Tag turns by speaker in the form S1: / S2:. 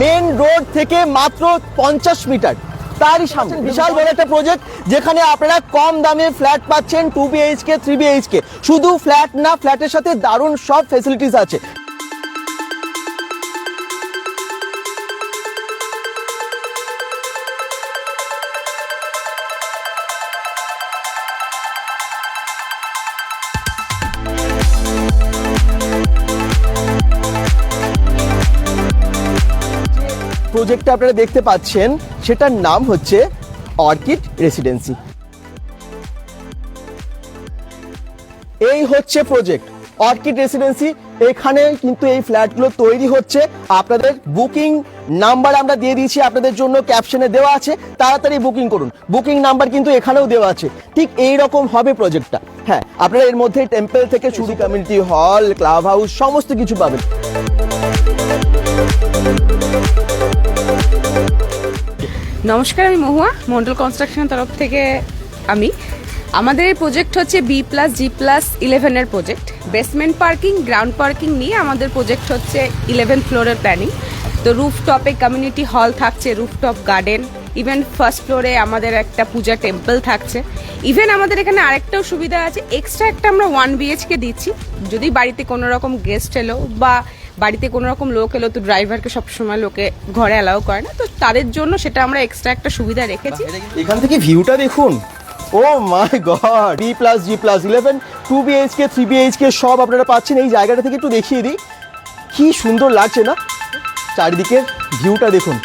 S1: Main road থেকে মাত্র পঞ্চাশ মিটার তারই সামনে। বিশাল বড় একটা প্রজেক্ট যেখানে আপনারা কম দামে ফ্ল্যাট পাচ্ছেন টু বিএইচকে থ্রি বিএইচকে শুধু ফ্ল্যাট না ফ্ল্যাটের সাথে দারুণ সব ফেসিলিটিস আছে। প্রজেক্টটা আপনারা দেখতে পাচ্ছেন, সেটার নাম হচ্ছে অর্কিড রেসিডেন্সি এই হচ্ছে প্রজেক্ট অর্কিড রেসিডেন্সি এখানে কিন্তু এই ফ্ল্যাটগুলো তৈরি হচ্ছে। আপনাদের বুকিং নাম্বার আমরা দিয়ে দিয়েছি, আপনাদের জন্য ক্যাপশনে দেওয়া আছে। তাড়াতাড়ি বুকিং করুন। বুকিং নাম্বার কিন্তু এখানেও দেওয়া আছে। ঠিক এই রকম হবে প্রজেক্টটা হ্যাঁ আপনারা এর মধ্যে টেম্পল থেকে শুরু কমিউনিটি হল ক্লাব হাউস সমস্ত কিছু পাবেন।
S2: নমস্কার, আমি মহুয়া, মন্ডল কনস্ট্রাকশনের তরফ থেকে আমি। আমাদের এই প্রজেক্ট হচ্ছে বি প্লাস জি প্লাস ইলেভেনের project. Basement parking ground parking নিয়ে আমাদের প্রজেক্ট হচ্ছে ইলেভেন ফ্লোরের প্ল্যানিং তো রুফটপে কমিউনিটি হল থাকছে রুফটপ গার্ডেন ইভেন ফার্স্ট ফ্লোরে আমাদের একটা পূজা টেম্পল থাকছে। ইভেন আমাদের এখানে আরেকটাও সুবিধা আছে এক্সট্রা একটা আমরা ওয়ান বিএইচকে দিচ্ছি। যদি বাড়িতে কোনো রকম গেস্ট এলো বা বাড়িতে কোনো রকম লোক এলো, তো ড্রাইভারকে সবসময় লোকে ঘরে অ্যালাউ করে না। তো তাদের জন্য সেটা আমরা এক্সট্রা একটা সুবিধা রেখেছি।
S1: এখান থেকে ভিউটা দেখুন। ও my god B plus G plus eleven two BHK three BHK সব আপনারা পাচ্ছেন। এই জায়গাটা থেকে একটু দেখিয়ে দিই। কি সুন্দর লাগছে না? চারিদিকের ভিউটা দেখুন।